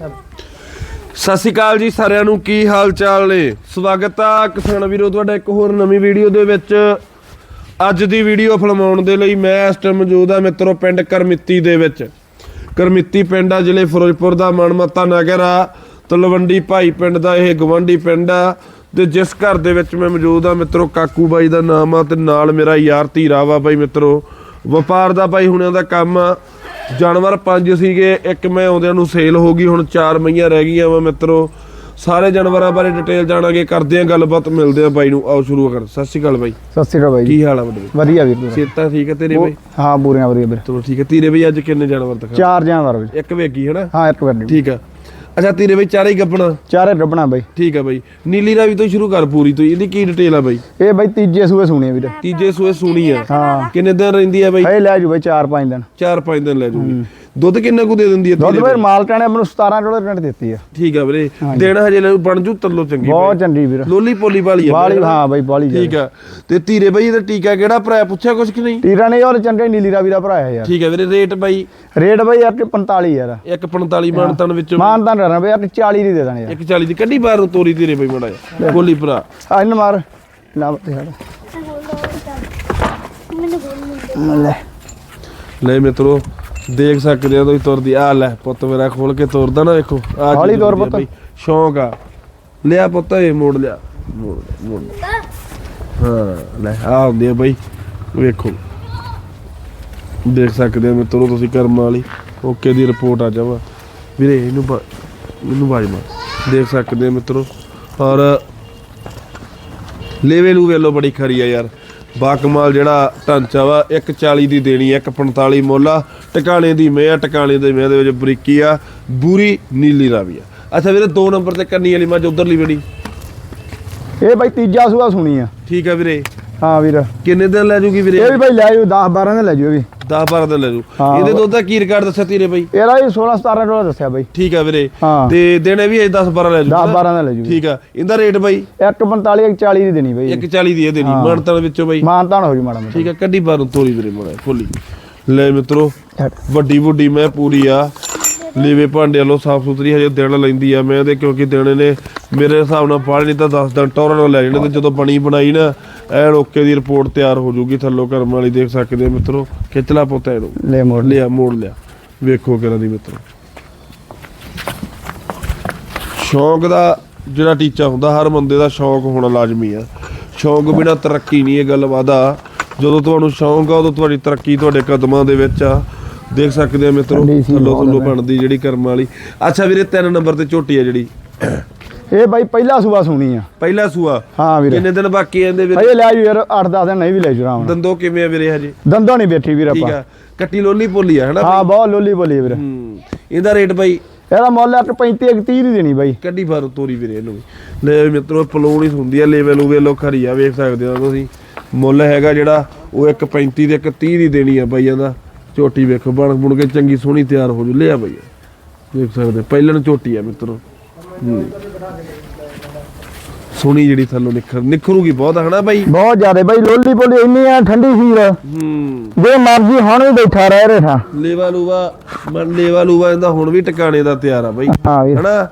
ਸਤਿ ਸ਼੍ਰੀ ਅਕਾਲ ਜੀ ਸਾਰਿਆਂ ਨੂੰ, ਕੀ ਹਾਲ ਚਾਲ ਨੇ? ਸਵਾਗਤ ਆ ਕਿਸਾਨ ਵੀਰੋ, ਤੁਹਾਡਾ ਇੱਕ ਹੋਰ ਨਵੀਂ ਵੀਡੀਓ ਦੇ ਵਿੱਚ। ਅੱਜ ਦੀ ਵੀਡੀਓ ਫਿਲਮਾਉਣ ਦੇ ਲਈ ਮੈਂ ਇਸ ਟਾਈਮ ਮੌਜੂਦ ਆ ਮਿੱਤਰੋ, ਪਿੰਡ ਕਰਮਿੱਤੀ ਦੇ ਵਿੱਚ। ਕਰਮਿੱਤੀ ਪਿੰਡ ਆ, ਜ਼ਿਲ੍ਹੇ ਫਿਰੋਜ਼ਪੁਰ ਦਾ ਮਨਮੱਤਾ ਨਗਰ ਆ। ਤਲਵੰਡੀ ਭਾਈ ਪਿੰਡ ਦਾ ਇਹ ਗਵੰਡੀ ਪਿੰਡ ਆ। ਤੇ ਜਿਸ ਘਰ ਦੇ ਵਿੱਚ ਮੈਂ ਮੌਜੂਦ ਆ ਮਿੱਤਰੋ, ਕਾਕੂ ਬਾਈ ਦਾ ਨਾਮ ਆ ਤੇ ਨਾਲ ਮੇਰਾ ਯਾਰ ਧੀਰਾ ਵਾ ਬਾਈ ਮਿੱਤਰੋ। ਵਪਾਰ ਦਾ ਬਾਈ ਹੁਣਿਆਂ ਦਾ ਕੰਮ ਆ। ਜਾਨਵਰ ਪੰਜ ਸੀਗੇ ਇੱਕ ਮੈਂ ਆਉਂਦਿਆਂ ਨੂੰ ਸੇਲ ਹੋ ਗਈ ਹੁਣ ਚਾਰ ਮਈਆਂ ਰਹਿ ਗਈਆਂ ਵਾ ਮਿੱਤਰੋ। ਸਾਰੇ ਜਾਨਵਰਾਂ ਬਾਰੇ ਡਿਟੇਲ ਜਾਣਾਂਗੇ ਕਰਦੇ ਆਂ ਗੱਲਬਾਤ ਮਿਲਦੇ ਆ ਬਾਈ ਨੂੰ। ਆਓ ਸ਼ੁਰੂ ਕਰ ਸਤਿ ਸ਼੍ਰੀ ਅਕਾਲ ਬਾਈ। ਸਤਿ ਸ਼੍ਰੀ ਅਕਾਲ ਬਾਈ ਜੀ। ਕੀ ਹਾਲ ਆ ਵੱਡੇ ਵਧੀਆ ਵੀਰ ਤੁਸੀਂ ਸੇਤਾ ਠੀਕ ਹੈ ਤੇਰੇ ਬਾਈ? ਹਾਂ ਪੂਰੀਆਂ ਵਧੀਆ ਵੀਰ। ਚਲੋ ਠੀਕ ਹੈ ਤੀਰੇ ਬਈ ਅੱਜ ਕਿੰਨੇ ਜਾਨਵਰ ਦਿਖਾ ਚਾਰ ਜਾਨਵਰ ਵੀਰ ਇੱਕ ਵੇਗੀ ਹੈ ਨਾ ਹਾਂ ਇੱਕ ਗੱਡੀ ਠੀਕ ਆ। ਅੱਛਾ ਤੀਰੇ ਬਈ ਚਾਰੇ ਹੀ ਗੱਬਣਾ ਚਾਰੇ ਰੱਬਣਾ ਬਾਈ। ਠੀਕ ਆ ਬਈ। ਨੀਲੀ ਰਾਵੀ ਤੋਂ ਸ਼ੁਰੂ ਕਰ ਪੂਰੀ ਤੋਂ। ਇਹਦੀ ਕੀ ਡਿਟੇਲ ਆ ਬਈ? ਇਹ ਬਾਈ ਤੀਜੇ ਸੂਏ ਸੁਣੀ ਵੀਰ। ਤੀਜੇ ਸੂਏ ਸੂਣੀ ਆ। ਹਾਂ। ਕਿੰਨੇ ਦਿਨ ਰਹਿੰਦੀ ਆ ਬਈ? ਇਹ ਲੈ ਜੂ ਬਾਈ ਚਾਰ ਪੰਜ ਦਿਨ। 4-5 ਦਿਨ ਲੈ ਜੂਗੀ। ਦੁੱਧ ਕਿੰਨਾ ਕੁ ਦੇ ਦਿੰਦੀ ਆ ਦੁੱਧ ਤੀਰੇ ਵੀਰ ਮਾਲਕਾਂ ਨੇ ਮੈਨੂੰ 17 ਡਾਲਰ ਰੈਂਟ ਦਿੱਤੀ ਆ। ਠੀਕ ਆ ਵੀਰੇ ਦਿਨ ਹਜੇ ਬਣ ਜੂ ਤੱਲੋ ਚੰਗੀ ਬਹੁਤ ਚੰਗੀ ਵੀਰ। ਲੋਲੀ ਪੋਲੀ ਵਾਲੀ ਆ ਬਾਲੀ ਵੀਰੇ। ਹਾਂ ਬਾਈ ਬਾਲੀ ਠੀਕ ਆ। ਤੇ ਧੀਰੇ ਬਈ ਇਹਦਾ ਟੀਕਾ ਕਿਹੜਾ ਭਰਾਇਆ ਪੁੱਛਿਆ ਕੁਛ ਕਿ ਨਹੀਂ? ਟੀਰਾ ਨੇ ਔਰ ਚੰਗੇ ਨੀਲੀ ਰਾਵੀ ਦਾ ਭਰਾ ਹੈ ਯਾਰ। ਠੀਕ ਆ ਵੀਰੇ ਰੇਟ ਬਾਈ? ਰੇਟ ਬਾਈ ਯਾਰ 45 ਯਾਰ। 145 ਮਾਨ ਤਨ ਵਿੱਚੋਂ ਮਾਨ ਤਾਂ ਰਹਿਣਾ ਬਈ ਯਾਰ 40 ਦੀ ਦੇ ਦੇਣੇ ਯਾਰ 140 ਦੀ ਕੱਢੀ ਬਾਹਰ ਨੂੰ ਤੋਰੀ ਧੀਰੇ ਬਈ ਮੜਾ ਗੋਲੀ ਭਰਾ। ਆ ਇਹਨੂੰ ਮਾਰ। ਲਾ ਤੇ ਹੜ ਲੈ। ਲੈ ਮਿੱਤਰੋ ਦੇਖ ਸਕਦੇ ਆ ਤੁਸੀਂ ਤੁਰਦੀ ਆ ਲੈ ਪੁੱਤ ਮੇਰਾ ਖੋਲ ਕੇ ਤੁਰਦਾ ਨਾ ਵੇਖੋ ਆ ਹੌਲੀ ਤੁਰ ਪੁੱਤ। ਸ਼ੌਂਕ ਆ। ਲਿਆ ਪੁੱਤ ਇਹ ਮੋੜ ਲਿਆ। ਮੋੜ ਲਿਆ, ਮੋੜ ਲਿਆ। ਹਾਂ ਲੈ ਆ ਹੁੰਦੀ ਆ ਬਈ ਵੇਖੋ। ਦੇਖ ਸਕਦੇ ਆ ਮਿੱਤਰੋ ਤੁਸੀਂ ਕਰਮ ਵਾਲੀ ਓਕੇ ਦੀ ਰਿਪੋਰਟ ਆ ਜਾਵਾ। ਵੀਰੇ ਇਹਨੂੰ ਬਾ- ਮੈਨੂੰ ਬਾਜ ਮਾਰ। ਦੇਖ ਸਕਦੇ ਆ ਮਿੱਤਰੋ ਔਰ ਲੈਵਲ ਉਹ ਵੇਲੋ ਬੜੀ ਖਰੀ ਆ ਯਾਰ। ਬਾ ਕਮਾਲ ਜਿਹੜਾ ਢਾਂਚਾ ਵਾ 140 ਦੀ ਦੇਣੀ ਆ 145 ਮੋਲਾ। ਟਿਕਾਣੇ ਦੀ ਮੈਂ ਟਿਕਾਣੇ ਦੇ ਮੈਂ ਦੇ ਵਿੱਚ ਬਰੀਕੀ ਆ ਬੂਰੀ ਨੀਲੀ ਰਾਵੀ ਆ। ਅੱਛਾ ਵੀਰੇ 2 ਨੰਬਰ ਤੇ ਕੰਨੀ ਵਾਲੀ ਮੱਝ ਉਧਰਲੀ ਬੜੀ ਇਹ ਬਾਈ ਤੀਜਾ ਸੂਆ ਸੁਣੀ ਆ। ਠੀਕ ਆ ਵੀਰੇ। ਹਾਂ ਵੀਰ। ਕਿੰਨੇ ਦਿਨ ਲੈ ਜੂਗੀ ਵੀਰੇ? ਇਹ ਵੀ ਬਾਈ ਲੈ ਜੂ 10 12 ਦੇ ਲੈ ਜੂ ਇਹ ਵੀ 10 12 ਦਿਨ ਲੈ ਜੂ ਹਾਂ। ਇਹਦੇ ਦੁੱਧ ਦਾ ਕੀ ਰਿਕਾਰਡ ਦੱਸਿਆ ਤੀਰੇ ਬਾਈ? ਇਹਦਾ ਵੀ 16 17 ਡਾਲਰ ਦੱਸਿਆ ਬਾਈ। ਠੀਕ ਆ ਵੀਰੇ। ਹਾਂ। ਤੇ ਦੇਣੇ ਵੀ ਇਹ 10 12 ਲੈ ਜੂ 10 12 ਦਾ ਲੈ ਜੂ। ਠੀਕ ਆ। ਇਹਦਾ ਰੇਟ ਬਾਈ? 145 140 ਦੀ ਦੇਣੀ ਬਾਈ। 140 ਦੀ ਇਹ ਦੇਣੀ। ਹਾਂ। ਮਨਤਨ ਵਿੱਚੋਂ ਬਾਈ। ਮਾਨਤਾਨ ਹੋ ਜੂ ਮਾੜਾ ਠੀਕ ਆ। ਕੱਢੀ ਬਾਹਰੋਂ ਤੋਰੀ ਵੀਰੇ ਮੜਾ ਫੁੱਲੀ ਲੈ ਮਿੱਤਰੋ। ਵੱਡੀ ਵੱਡੀ ਮੈਂ ਪੂਰੀ ਆ। ਲੀਵੇ ਭਾਂਡੇ ਵਾਲੋ ਸਾਫ਼ ਸੁਥਰੀ ਹਜੇ ਦਿਨ ਲੈਂਦੀ ਆ ਮੈਂ ਤੇ ਕਿਉਂਕਿ ਦਿਨ ਨੇ ਮੇਰੇ ਹਿਸਾਬ ਨਾਲ ਪਾੜ ਨਹੀਂ ਤਾਂ 10 ਦਿਨ ਟੋਰਾਂ ਨਾਲ ਲੈ ਜਾਣੇ ਤੇ ਜਦੋਂ ਬਣੀ ਬਣਾਈ ਨਾ ਐਨ ਓਕੇ ਦੀ ਰਿਪੋਰਟ ਤਿਆਰ ਹੋ ਜੂਗੀ ਥੱਲੋਂ ਕਰਮ ਵਾਲੀ ਦੇਖ ਸਕਦੇ ਆ ਮਿੱਤਰੋ ਖਿੱਚਲਾ ਪੁੱਤ ਇਹਨੂੰ। ਲੈ ਮੋੜ ਲਿਆ। ਮੋੜ ਲਿਆ। ਵੇਖੋ ਕਿਹੜਾ ਦੀ ਮਿੱਤਰੋ। ਸ਼ੌਂਕ ਦਾ ਜਿਹੜਾ ਟੀਚਾ ਹੁੰਦਾ ਹਰ ਬੰਦੇ ਦਾ ਸ਼ੌਂਕ ਹੋਣਾ ਲਾਜ਼ਮੀ ਆ। ਸ਼ੌਂਕ ਬਿਨਾ ਤਰੱਕੀ ਨਹੀਂ ਇਹ ਗੱਲ ਵਾਦਾ। ਜਦੋਂ ਤੁਹਾਨੂੰ ਸ਼ੌਂਕ ਆ ਉਦੋਂ ਤੁਹਾਡੀ ਤਰੱਕੀ ਤੁਹਾਡੇ ਕਦਮਾਂ ਦੇ ਵਿੱਚ ਆ। ਦੇਖ ਸਕਦੇ ਆ ਮਿੱਤਰੋ ਥੱਲੋਂ ਥੱਲੋਂ। ਬਣਦੀ ਜਿਹੜੀ ਕਰਮ ਵਾਲੀ। ਅੱਛਾ ਵੀਰੇ ਤਿੰਨ ਨੰਬਰ ਤੇ ਝੋਟੀ ਆ ਜਿਹੜੀ। ਇਹ ਬਾਈ ਪਹਿਲਾ ਸੂਆ ਸੁਣੀ ਆ। ਪਹਿਲਾ ਸੂਆ? ਹਾਂ ਵੀਰ। ਕਿੰਨੇ ਦਿਨ ਬਾਕੀ ਆਂਦੇ ਵੀਰੇ ਹਜੇ ਲੈ ਜੂ ਯਾਰ 8-10 ਦਿਨ ਨਹੀਂ ਵੀ ਲੈ ਜੂ ਦੰਦੋ ਕਿਵੇਂ ਆ ਵੀਰੇ ਹਜੇ? ਦੰਦੋਂ ਨਹੀਂ ਬੈਠੀ ਵੀਰ ਠੀਕ ਆਪਾਂ। ਆ। ਕੱਟੀ ਲੋਲੀ ਪੋਲੀ ਆ ਹਨਾ ਹਾਂ ਬਹੁਤ ਲੋਲੀ ਬੋਲੀ ਵੀਰ। ਹੂੰ। ਇਹਦਾ ਰੇਟ ਬਾਈ? ਇਹਦਾ ਮੁੱਲ 135 30 ਦੀ ਦੇਣੀ ਬਾਈ। ਕੱਢੀ ਬਾਹਰੋਂ ਤੋਰੀ ਵੀਰੇ ਇਹਨੂੰ ਵੀ। ਲੈ ਮਿੱਤਰੋ ਪਲੋਣੀ ਹੁੰਦੀ ਆ ਲੈਵਲ ਉਹ ਵੇਲੋ ਖਰੀ ਆ ਵੇਖ ਸਕਦੇ ਹੋ ਤੁਸੀਂ। ਮੁੱਲ ਹੈਗਾ ਜਿਹੜਾ ਉਹ ਇੱਕ 35 ਤੇ ਇੱਕ 30 ਦੀ ਦੇਣੀ ਆ ਬਾਈਆਂ ਦਾ ਝੋਟੀ ਵੇਖੋ ਬਣ ਬੁਣ ਕੇ ਚੰਗੀ ਸੋਹਣੀ ਤਿਆਰ ਹੋ ਜੂ। ਲਿਆ ਬਈ। ਵੇਖ ਸਕਦੇ ਪਹਿਲਣ ਝੋਟੀ ਆ ਮਿੱਤਰੋ। ਸੋਹਣੀ ਜਿਹੜੀ ਥੱਲੋਂ ਨਿਖਰ ਨਿਖਰੂਗੀ ਬਹੁਤ ਹਨਾ ਬਾਈ? ਬਹੁਤ ਜ਼ਿਆਦਾ ਬਾਈ ਲੋਲੀ ਬੋਲੀ ਇੰਨੀ ਆ ਠੰਡੀ ਸੀਰ। ਹੂੰ। ਜੇ ਮਰਜ਼ੀ ਹੁਣ ਵੀ ਬੈਠਾ ਰਹਿ ਰਿਹਾ। ਲੇਵਾ ਲੂਵਾ ਮਨ ਲੇਵਾ ਲੂਵਾ ਇਹਦਾ ਹੁਣ ਵੀ ਟਿਕਾਣੇ ਦਾ ਤਿਆਰ ਆ ਬਾਈ। ਹਨਾ?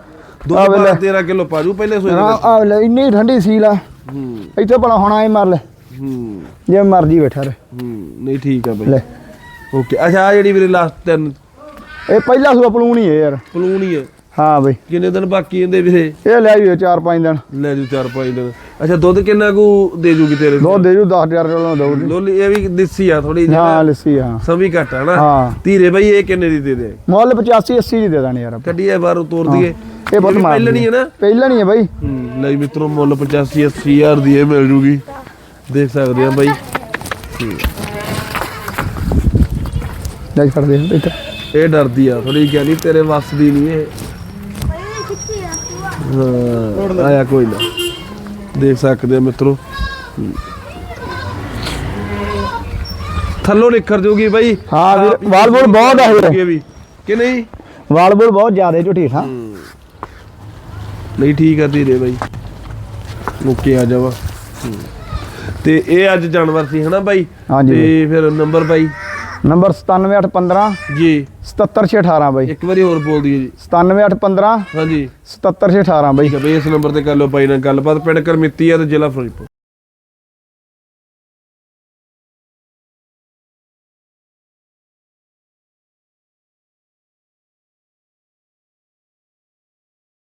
ਦੁੱਧ ਵੇਲੇ। 13 ਕਿਲੋ ਪਾਜੂ ਪਹਿਲੇ ਸੋਏ ਦੇ ਆ ਲੈ ਇੰਨੀ ਠੰਡੀ ਸੀਲ ਆ। ਹੂੰ। ਇੱਥੇ ਭਲਾ ਹੁਣ ਆਏ ਮਰ ਲੈ। ਹੂੰ। ਜੇ ਮਰਜ਼ੀ ਬੈਠਾ ਰਹੇ। ਹੂੰ ਨਹੀਂ ਠੀਕ ਆ ਬਾਈ। ਲੈ। ਓਕੇ। ਅੱਛਾ ਆ ਜਿਹੜੀ ਵੀਰੇ ਲਾਸਟ ਤਿੰਨ ਇਹ ਪਹਿਲਾ ਸੂਆ ਪਲੂਣੀ ਹੈ ਯਾਰ। ਪਲੂਣ ਹੀ ਹੈ ਹਾਂ ਬਾਈ। ਕਿੰਨੇ ਦਿਨ ਬਾਕੀ ਇਹਦੇ ਵੀਰੇ ਇਹ? ਲੈ ਜੂ 4-5 ਦਿਨ। ਲੈ ਜੂ ਚਾਰ ਪੰਜ ਦਿਨ। ਅੱਛਾ ਦੁੱਧ ਕਿੰਨਾ ਕੁ ਦੇ ਜੂਗੀ ਤੇਰੇ ਦੋ ਦੇ ਜੂ 10000 ਰੁਪਏ ਦਊ ਲੋਲੀ ਇਹ ਵੀ ਦੇਸੀ ਆ ਥੋੜੀ ਜਿਹੀ। ਹਾਂ ਲੱਸੀ ਹਾਂ ਸਮੀ ਘੱਟ ਆ ਨਾ। ਹਾਂ। ਧੀਰੇ ਬਈ ਇਹ ਕਿੰਨੇ ਦੀ ਦੇ ਦੇ? ਮੁੱਲ 85 80 ਦੀ ਦੇ ਦੇਣੀ ਯਾਰ ਕੱਢੀ ਐ ਬਾਹਰੋਂ ਤੋੜ ਦਈਏ। ਇਹ ਬਹੁਤ ਮਾਰ ਪਹਿਲਾਂ ਨਹੀਂ ਹੈ ਨਾ। ਪਹਿਲਾਂ ਨਹੀਂ ਹੈ ਬਾਈ। ਹੂੰ ਲੈ ਮਿੱਤਰੋ ਮੁੱਲ 85 80 ਹਜ਼ਾਰ ਦੀ ਇਹ ਮਿਲ ਜੂਗੀ। ਦੇਖ ਸਕਦੇ ਆ ਬਾਈ। ਲੈ ਛੱਡ ਦੇ ਇੱਥੇ ਇਹ ਡਰਦੀ ਆ ਥੋੜੀ ਗਿਆਨੀ ਤੇਰੇ ਵੱਸ ਦੀ ਨਹੀਂ ਇਹ। ਹਾਂ ਆਇਆ ਕੋਈ ਨਾ। ਦੇਖ ਸਕਦੇ ਆ ਮਿੱਤਰੋ। ਥੱਲੋਂ ਨਿਖਰ ਜੂਗੀ ਬਾਈ। ਹਾਂ ਵੀਰ, ਵਾਲ ਬਹੁਤ ਆ ਵੀਰ। ਵੀ ਕਿ ਨਹੀਂ? ਵਾਲ ਬੁਲ ਬਹੁਤ ਜ਼ਿਆਦਾ ਝੂਠੀ ਹਾਂ। ਨਹੀਂ ਠੀਕ ਆ ਧੀਰੇ ਬਾਈ। ਓਕੇ ਆ ਜਾਵਾ। ਤੇ ਇਹ ਅੱਜ ਜਾਨਵਰ ਸੀ ਹਨਾ ਬਾਈ? ਤੇ ਫਿਰ ਨੰਬਰ ਬਾਈ? ਨੰਬਰ 97815 ਜੀ। 77618 ਬਾਈ। ਇੱਕ ਵਾਰੀ ਹੋਰ ਬੋਲ ਦਈਏ ਜੀ। 97815 ਹਾਂਜੀ। 77618 ਬਾਈ। ਬਈ ਇਸ ਨੰਬਰ ਤੇ ਕਰ ਲਓ ਬਾਈ ਨਾਲ ਗੱਲਬਾਤ। ਪਿੰਡ ਕਰਮਿੱਤੀ ਆ ਤੇ ਜ਼ਿਲ੍ਹਾ ਫਿਰੋਜ਼ਪੁਰ